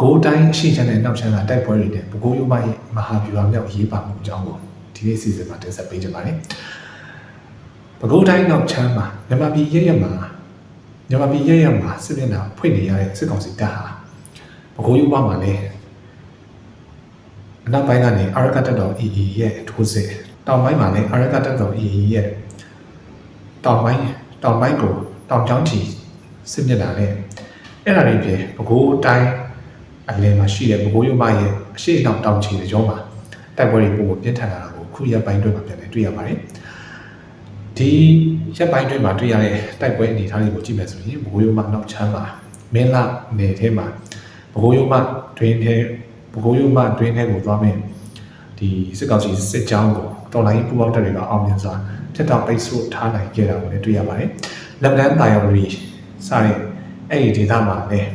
ကိုယ်တိုင်းအရှိချမ်းတဲ့နောက်ချမ်းသာတိုက်ပွဲတွေနဲ့ဘကိုးရိုးမရဲ့မဟာဗျူဟာမြောက်ရေးပါမှုအကြောင်းကိုဒီနေ့စီစဉ်မှာတင်ဆက်ပေးကြပါမယ်။ဘကိုးတိုင်းနောက်ချမ်းမှာမြန်မာပြည်ရဲ့ရဲ့မှာမြန်မာပြည်ရဲ့ရဲ့မှာစစ်မျက်နှာဖွင့်နေရတဲ့စစ်ကောင်စီတပ်ဟာဘကိုးရိုးမမှာလည်းအနောက်ပိုင်းကနေအာရကတက်တော် EE ရဲ့ထိုးစစ်တောင်ပိုင်းမှာလည်းအာရကတက်တော် EE ရဲ့တောင်ပိုင်းတောင်ပိုင်းကိုတောင်ကျောင်းချီစစ်မျက်နှာနဲ့အဲ့ဒါတွေပြင်ဘကိုးတိုင်း အလယ်မှာရှိတဲ့ဘကိုးရုံမရဲ့အရှိအနောက်တောင်ချီတဲ့ကျောမှာတိုက်ပွဲတွေပို့ပြင်းထန်လာတာကိုခုရက်ပိုင်းတွင်းမှာပြန်လည်တွေ့ရပါတယ်။ဒီရက်ပိုင်းတွင်းမှာတွေ့ရတဲ့တိုက်ပွဲအနေအထားတွေကိုကြည့်မယ်ဆိုရင်ဘကိုးရုံမနောက်ချမ်းမှာမင်းလာနယ်ထဲမှာဘကိုးရုံမတွင်းထဲဘကိုးရုံမတွင်းထဲကိုသွားမယ်ဒီစစ်ကောင်စီစစ်ကြောင်းကိုတော်လိုင်းပူပေါင်းတပ်တွေကအောင်မြင်စွာဖျက်တောက်ပိတ်ဆို့ထားနိုင်ကြတာကိုလည်းတွေ့ရပါတယ်။လက်လန်တာယောရီစတဲ့အဲ့ဒီဒေသမှာလည်း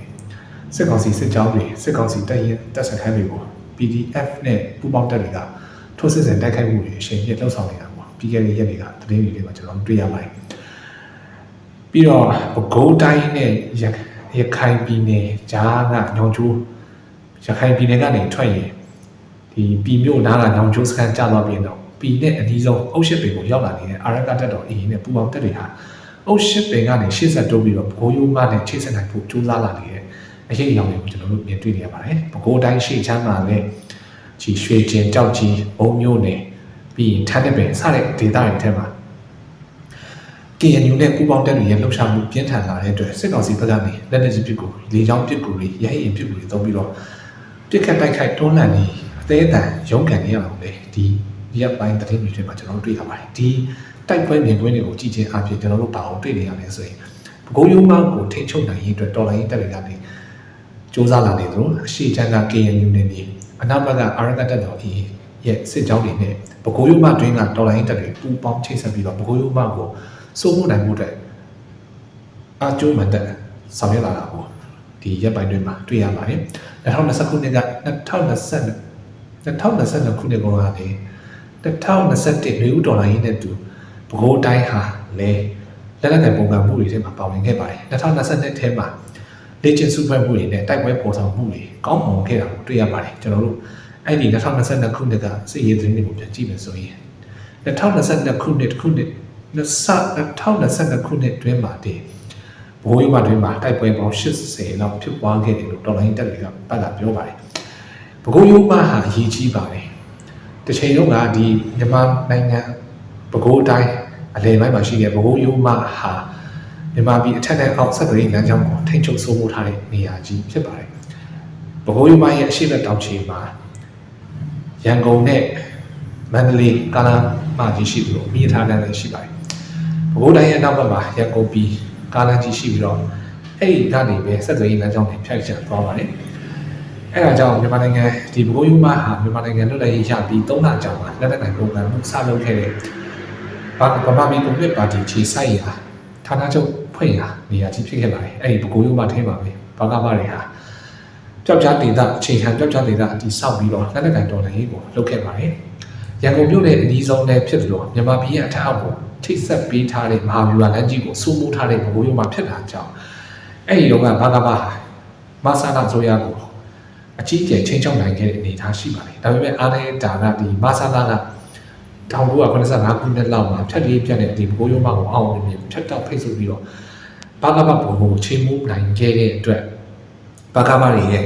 စစ်ကောင်စီစစ်ကြောင်းတွေစစ်ကောင်စီတပ်ရင်တပ်စခန်းတွေကို PDF နဲ့ပူးပေါင်းတပ်တွေကထိုးစစ်ဆင်တိုက်ခိုက်မှုတွေအချိန်ပြည့်လှုပ်ဆောင်နေတာပေါ့ပြီးခဲ့တဲ့ရက်တွေကသတင်းတွေမှာကျွန်တော်တို့တွေ့ရပါတယ်ပြီးတော့ပဲခူးတိုင်းနဲ့ရရခိုင်ပြည်နယ်ဂျားကညောင်ကျိုးရခိုင်ပြည်နယ်ကနေထွက်ရင်ဒီပြည်မြို့နားကညောင်ကျိုးစခန်းကျသွားပြီးတော့ပြည်နဲ့အနည်းဆုံးအုပ်ရှစ်ပင်ကိုရောက်လာနေတဲ့အာရကတပ်တော်အေးနဲ့ပူးပေါင်းတပ်တွေဟာအုပ်ရှစ်ပင်ကနေရှေ့ဆက်တိုးပြီးတော့ဘိုးရိုးမနဲ့ချိတ်ဆက်နိုင်ဖို့ကြိုးစားလာနေတယ် အရေးအယောင်တွေကိုကျွန်တော်တို့မြင်တွေ့နေရပါတယ်။ပဲခူးတိုင်းရှိချမ်းမှာလည်းကြီးရွှေကျင်ကြောက်ကြီးဘုံမျိုးနယ်ပြီးရင်ထန်းတဲ့ပင်စတဲ့ဒေသတွေထဲမှာ KNU နဲ့ပူးပေါင်းတပ်တွေရဲ့လှုပ်ရှားမှုပြင်းထန်လာတဲ့အတွက်စစ်ကောင်စီဘက်ကနေလက်နက်ကြီးပစ်ကူလေကြောင်းပစ်ကူတွေရဟရင်ပစ်ကူတွေသုံးပြီးတော့ပစ်ခတ်တိုက်ခိုက်တွန်းလှန်နေအသေးအတန်ရုန်းကန်နေရအောင်လေဒီရက်ပိုင်းသတင်းတွေထဲမှာကျွန်တော်တို့တွေ့ရပါတယ်ဒီတိုက်ပွဲမြင်ကွင်းတွေကိုကြည့်ချင်းအပြင်ကျွန်တော်တို့ဘာအောင်တွေ့နေရလဲဆိုရင်ဘကိုးရုံးမောက်ကိုထိချုပ်နိုင်ရေးအတွက်တော်လိုင်းတပ်တွေကနေ စ조사လာနေသလိုအရှိချမ်းက KNU နဲ့ဒီအနောက်ဘက်ကအာရကတက်တော်အေးရဲ့စစ်ကြောင်းတွေနဲ့ပဲခူးရုံမတွင်းကတော်လိုင်းတက်တွေပူပေါင်းချိတ်ဆက်ပြီးတော့ပဲခူးရုံမကိုစိုးမိုးနိုင်မှုအတွက်အကျိုးမှန်တဲ့ဆောင်ရွက်လာတာကိုဒီရက်ပိုင်းတွင်းမှာတွေ့ရပါတယ်2020ခုနှစ်က2020 2022ခုနှစ်ကောင်ကနေ2021လူဦးဒေါ်လာရင်းနဲ့တူပဲခူးတိုင်းဟာလဲလက်လက်ခံပုံကံမှုတွေထဲမှာပါဝင်ခဲ့ပါတယ်2022ထဲမှာ လေ့ကျင့်စုဖွဲ့မှုတွေနဲ့တိုက်ပွဲပေါ်ဆောင်မှုတွေကောင်းမွန်ခဲ့တာကိုတွေ့ရပါတယ်ကျွန်တော်တို့အဲ့ဒီ2022ခုနှစ်ကစစ်ရေးသတင်းတွေကိုပြန်ကြည့်မယ်ဆိုရင်2022ခုနှစ်တစ်ခုနှစ်2022ခုနှစ်တွင်းမှာတည်းဘိုးရီမတွင်းမှာတိုက်ပွဲပေါင်း80လောက်ဖြစ်ပွားခဲ့တယ်လို့တော်လိုင်းတက်တွေကပတ်လာပြောပါတယ်ဘကိုးရိုးမဟာအရေးကြီးပါတယ်တစ်ချိန်လုံးကဒီမြန်မာနိုင်ငံဘကိုးတိုင်းအလယ်ပိုင်းမှာရှိတဲ့ဘကိုးရိုးမဟာ မြန်မာပြည်အထက်နဲ့အောက်ဆက်သွယ်ရေးလမ်းကြောင်းကိုထိန်းချုပ်စိုးမိုးထားတဲ့နေရာကြီးဖြစ်ပါတယ်။ပဲခူးရိုးမရဲ့အရှိတ်တောင်ချေမှာရန်ကုန်နဲ့မန္တလေးကာလာမကြီးရှိသလိုမိထားလမ်းလည်းရှိပါတယ်။ပဲခူးတိုင်းရဲ့နောက်ဘက်မှာရန်ကုန်ပြည်ကားလမ်းကြီးရှိပြီးတော့အဲ့ဒီကနေပဲဆက်သွယ်ရေးလမ်းကြောင်းတွေဖြတ်ချသွားပါတယ်။အဲ့ဒါကြောင့်မြန်မာနိုင်ငံဒီပဲခူးရိုးမဟာမြန်မာနိုင်ငံလွတ်လပ်ရေးရပြီး၃လကြာမှာလက်နက်ကိုင်ပုံစံမှုစလုပ်ခဲ့တဲ့ဘာဗမာပြည်ကွန်မြူနစ်ပါတီခြေဆိုင်ရာဌာနချုပ် ဖွင့်ရာနေရာကြီးဖြစ်ခဲ့ပါတယ်အဲ့ဒီပဲခူးရုံးမထဲမှာပဲဘာကဘာတွေဟာကြောက်ကြားဒေသအချိန်ခံကြောက်ကြားဒေသအတီဆောက်ပြီးတော့လက်နက်ကင်တော်လှန်ရေးကိုလုပ်ခဲ့ပါတယ်ရန်ကုန်မြို့နယ်အနီးဆုံးလည်းဖြစ်တယ်လို့မြန်မာပြည်ရဲ့အထက်အောက်ကိုထိတ်ဆက်ပေးထားတဲ့မဟာဗျူဟာလမ်းကြီးကိုစိုးမိုးထားတဲ့ပဲခူးရုံးမဖြစ်တာကြောင့်အဲ့ဒီတော့ကဘာကဘာဟာမဆာနာဆိုရကိုအကြီးကျယ်ချင်းချောင်းနိုင်ခဲ့တဲ့အနေအထားရှိပါတယ်ဒါပေမဲ့အားလည်းဒါကဒီမဆာနာက1985ခုနှစ်လောက်မှာဖြတ်လေးပြတ်တဲ့ဒီဘိုးရုံးမကိုအောင်မြင်ဖြတ်တော့ဖိတ်ဆိုပြီးတော့ ဘာကမဘုံကိုချိန်မှုနိုင်ခဲ့တဲ့အတွက်ဘာကမတွေရဲ့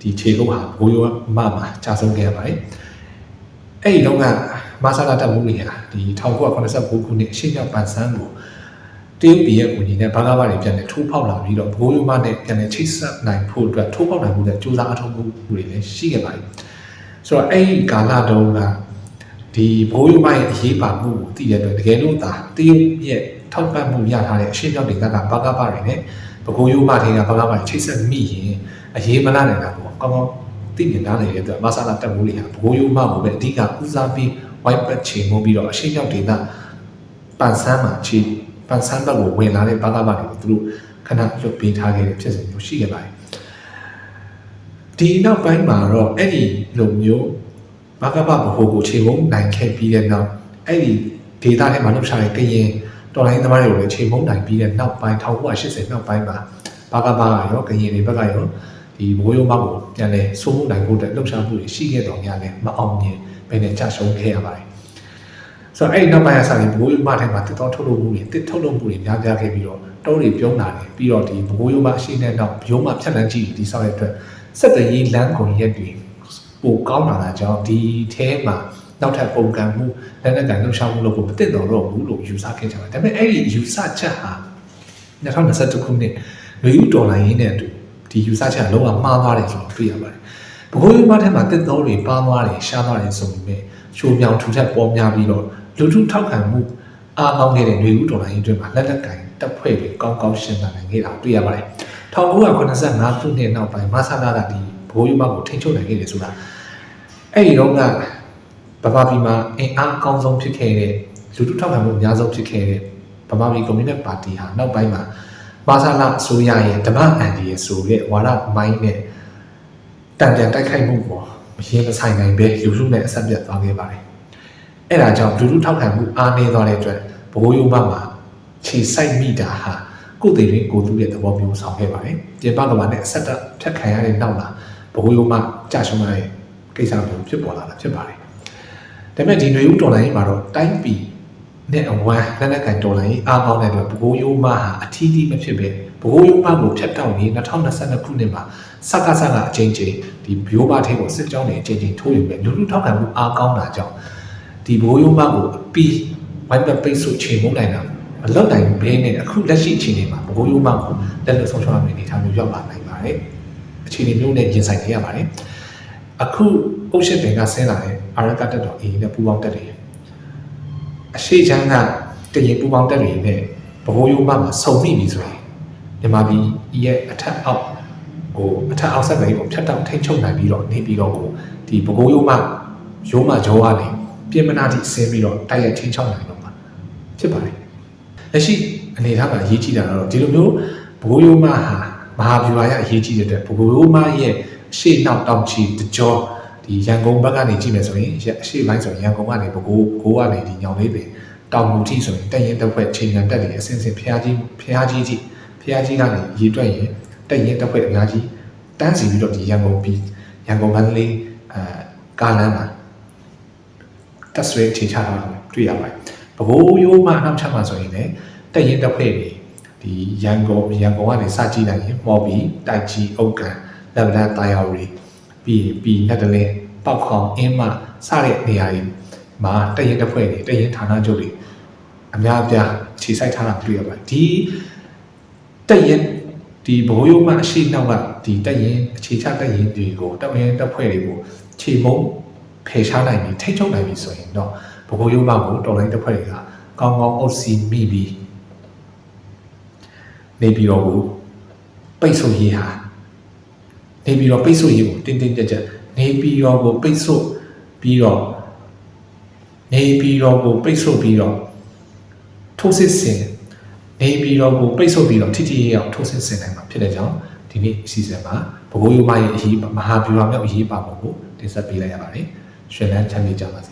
ဒီခြေကုပ်ဟာဘိုးရုံးမမှာကြာဆုံးခဲ့ရပါတယ်။အဲ့ဒီတော့ကမဆာလာတက်မှုတွေဟာဒီ1989ခုနှစ်အရှိမြောက်ပန်ဆန်းကိုတရုတ်ပြည်ရဲ့အကူအညီနဲ့ဘာကမတွေပြန်လည်ထိုးဖောက်လာပြီးတော့ဘိုးရုံးမနဲ့ပြန်လည်ချိတ်ဆက်နိုင်ဖို့အတွက်ထိုးဖောက်နိုင်မှုနဲ့စူးစမ်းအထောက်အကူတွေလည်းရှိခဲ့ပါတယ်။ဆိုတော့အဲ့ဒီကာလတုန်းကဒီဘိုးရုံးမိုင်းအရေးပါမှုကိုသိတဲ့အတွက်တကယ်လို့သာတရုတ်ရဲ့ ထောက်ပံ့မှုရထားတဲ့အရှင်းပြောက်ဒေသကဘာကပါတွေနဲ့ဘကိုးရုံးမထေကဘာကပါချိတ်ဆက်မိရင်အရေးမလာနိုင်တာပေါ့ကောင်းကောင်းသိမြင်ထားနေတဲ့အတွက်မဆလာတက်မှုတွေဟာဘကိုးရုံးမကိုပဲအဓိကဦးစားပေး white patch ချိန်မှုပြီးတော့အရှင်းပြောက်ဒေသပန်ဆန်းမှာခြေပန်ဆန်းဘက်ကိုဝင်လာတဲ့ဘာကပါတွေကိုသူတို့ခဏလွတ်ပေးထားခဲ့တဲ့ဖြစ်စဉ်မျိုးရှိခဲ့ပါတယ်ဒီနောက်ပိုင်းမှာတော့အဲ့ဒီလိုမျိုးဘာကပဘဟိုကိုခြေမုံနိုင်ခဲ့ပြီးတဲ့နောက်အဲ့ဒီဒေတာထဲမှာလှုပ်ရှားတဲ့ကရင် တော်လိုင်းသမားတွေကိုလည်းခြေမုံနိုင်ပြီးတဲ့နောက်ပိုင်း1980နောက်ပိုင်းမှာဘာကပကရောကရင်တွေဘက်ကရောဒီဘိုးရုံးမောက်ကိုပြန်လဲစိုးမှုနိုင်ဖို့အတွက်လှုပ်ရှားမှုတွေရှိခဲ့တော့ညလည်းမအောင်မြင်ဘယ်နဲ့ကြာရှုံးခဲ့ရပါတယ်ဆိုတော့အဲ့ဒီနောက်ပိုင်းအစားဘိုးရုံးမထဲမှာတစ်တော်ထုတ်လုပ်မှုတွေတစ်ထုတ်လုပ်မှုတွေများပြားခဲ့ပြီးတော့တောတွေပြုံးလာတယ်ပြီးတော့ဒီဘိုးရုံးမအရှိနဲ့တော့ဘိုးမဖြတ်လန်းကြည့်ဒီဆောက်ရဲ့အတွက်စက်တရေးလမ်းကုန်ရက်တွေပိုကောင်းလာတာကြောင့်ဒီထဲမှာ နောက်ထပ်ပုံကံမှုလက်နက်ကန်လှုပ်ရှားမှုလုပ်ဖို့မတင်တော်တော့ဘူးလို့ယူဆခဲ့ကြပါတယ်ဒါပေမဲ့အဲ့ဒီယူဆချက်ဟာ2021ခုနှစ်လူယူဒေါ်လာရင်းနဲ့အတူဒီယူဆချက်လုံးဝမှားသွားတယ်ဆိုတော့တွေ့ရပါတယ်ဘကိုးရုံးမထဲမှာတစ်တော်တွေပါသွားတယ်ရှားသွားတယ်ဆိုပေမဲ့ချိုးပြောင်ထူထပ်ပေါ်များပြီးတော့လူထုထောက်ခံမှုအားကောင်းခဲ့တဲ့လူယူဒေါ်လာရင်းတွေမှာလက်နက်ကင်တပ်ဖွဲ့တွေကောင်းကောင်းရှင်းသနိုင်ခဲ့တာတွေ့ရပါတယ်1985ခုနှစ်နောက်ပိုင်းမဆလာကဒီဘကိုးရုံးမကိုထိန်းချုပ်နိုင်ခဲ့တယ်ဆိုတာအဲ့ဒီတော့က ဗမာပြည်မှာအင်အားအကောင်းဆုံးဖြစ်ခဲ့တဲ့လူထုထောက်ခံမှုအများဆုံးဖြစ်ခဲ့တဲ့ဗမာပြည်ကွန်မြူနစ်ပါတီဟာနောက်ပိုင်းမှာပါဆာလာအစိုးရရဲ့ဓမ္မအန်ဒီရဲ့ဆိုတဲ့ဝါဒမိုင်းနဲ့တံပြန်တိုက်ခိုက်မှုပေါ်မရင်မဆိုင်နိုင်ပဲလူထုနဲ့အဆက်ပြတ်သွားခဲ့ပါတယ်။အဲ့ဒါကြောင့်လူထုထောက်ခံမှုအားနည်းသွားတဲ့အတွက်ဘိုးရုံဘတ်မှာခြေစိုက်မိတာဟာကိုယ်တည်ရင်ကိုယ်သူရဲ့သဘောမျိုးဆောင်ခဲ့ပါတယ်။ပြင်ပကဘာနဲ့အဆက်တက်ဖြတ်ခံရတဲ့နောက်လာဘိုးရုံဘတ်ကြာရှုံးရတဲ့ကိစ္စမျိုးဖြစ်ပေါ်လာတာဖြစ်ပါတယ်။ ဒါပေမဲ့ဒီຫນွေဦးတော်လိုင်းမှာတော့တိုင်းပြည်နဲ့အဝမ်းလက်နက်ကန်တော်လိုင်းအားကောင်းတဲ့အတွက်ဘိုးရိုးမဟာအထီးသီးမဖြစ်ပဲဘိုးရိုးမကိုဖြတ်တောက်ပြီး2022ခုနှစ်မှာစက္ကစကအချင်းချင်းဒီဘိုးမထဲကိုစစ်ကြောင်းတွေအချင်းချင်းထိုးယူပဲလူလူထောက်ခံမှုအားကောင်းတာကြောင့်ဒီဘိုးရိုးမကိုအပီးဝိုင်းပတ်ပိတ်ဆို့ချိန်မုန်းနိုင်တာမလောက်နိုင်ဘဲနဲ့အခုလက်ရှိအချိန်တွေမှာဘိုးရိုးမကိုလက်လွတ်ဆုံးရှုံးရမယ့်အနေအထားမျိုးရောက်လာနိုင်ပါတယ်အခြေအနေမျိုးနဲ့ရင်ဆိုင်နေရပါတယ် အခုအုပ်ရှစ်ပင်ကဆင်းလာတဲ့အာရကတက်တော်အေးနဲ့ပူပေါင်းတက်တယ်အရှိချမ်းကတရင်ပူပေါင်းတက်တွေနဲ့ဘိုးရိုးမမှာစုံမိပြီဆိုရင်မြန်မာပြည်ရဲ့အထက်အောက်ကိုအထက်အောက်ဆက်တွေကိုဖြတ်တောက်ထိတ်ချုပ်နိုင်ပြီးတော့နေပြီးတော့ကိုဒီဘိုးရိုးမရိုးမကြောကနေပြင်မနာတိဆင်းပြီးတော့တိုက်ရိုက်ချင်းချောက်နိုင်တော့မှာဖြစ်ပါတယ်လက်ရှိအနေအထားမှာအရေးကြီးတာကတော့ဒီလိုမျိုးဘိုးရိုးမဟာမဟာဗျူဟာရအရေးကြီးတဲ့အတွက်ဘိုးရိုးမရဲ့အ ရှိနောက်တောင်ချီတကြောဒီရန်ကုန်ဘက်ကနေကြည့်မယ်ဆိုရင်အရှိပိုင်းဆိုရင်ရန်ကုန်ကနေဘကိုးကိုကနေဒီညောင်လေးပင်တောင်မူထိဆိုရင်တက်ရင်တစ်ခွက်ချိန်ညာတက်နေအစင်စင်ဖျားကြီးဖျားကြီးကြီးဖျားကြီးကနေရေတွက်ရင်တက်ရင်တစ်ခွက်အများကြီးတန်းစီပြီးတော့ဒီရန်ကုန်ပြီးရန်ကုန်မန္တလေးအဲကားလမ်းမှာတက်ဆွဲချိန်ချတာတွေ့ရပါတယ်ဘကိုးရိုးမှအနောက်ချက်မှာဆိုရင်လည်းတက်ရင်တစ်ခွက်တွေဒီရန်ကုန်ရန်ကုန်ကနေစကြည့်လိုက်ရင်မော်ဘီတိုက်ကြီးအုတ်ကန် လက်ဗလန်တာယာရီပြီးပြီးလက်တလဲပောက်ခေါင်အင်းမစတဲ့နေရာတွေမှာတက်ရင်တစ်ဖွဲ့တွေတက်ရင်ဌာနချုပ်တွေအများအပြားခြေစိုက်ထားတာတွေ့ရပါတယ်ဒီတက်ရင်ဒီဘိုးရုံးမှအရှိနောက်ကဒီတက်ရင်အခြေချတက်ရင်တွေကိုတက်ရင်တက်ဖွဲ့တွေကိုခြေမုံဖယ်ရှားနိုင်ပြီးထိတ်ချုပ်နိုင်ပြီဆိုရင်တော့ဘိုးရုံးမှကိုတော်လိုင်းတက်ဖွဲ့တွေကကောင်းကောင်းအုပ်စီမိပြီးနေပြီးတော့ကိုပိတ်ဆို့ရေးဟာ နေပြီးတော့ပိတ်ဆို့ရေးကိုတင်းတင်းကြပ်ကြပ်နေပြီးတော့ကိုပိတ်ဆို့ပြီးတော့နေပြီးတော့ကိုပိတ်ဆို့ပြီးတော့ထိုးစစ်ဆင်နေပြီးတော့ကိုပိတ်ဆို့ပြီးတော့ထိထိရောက်ထိုးစစ်ဆင်နိုင်မှာဖြစ်တဲ့ကြောင့်ဒီနေ့အစီအစဉ်မှာဘကိုးရိုးမရဲ့အရေးမဟာဗျူဟာမြောက်အရေးပါပုံကိုတင်ဆက်ပေးလိုက်ရပါတယ်။ရှင်လန်းချမ်းမြေကြပါစေခင်ဗျာ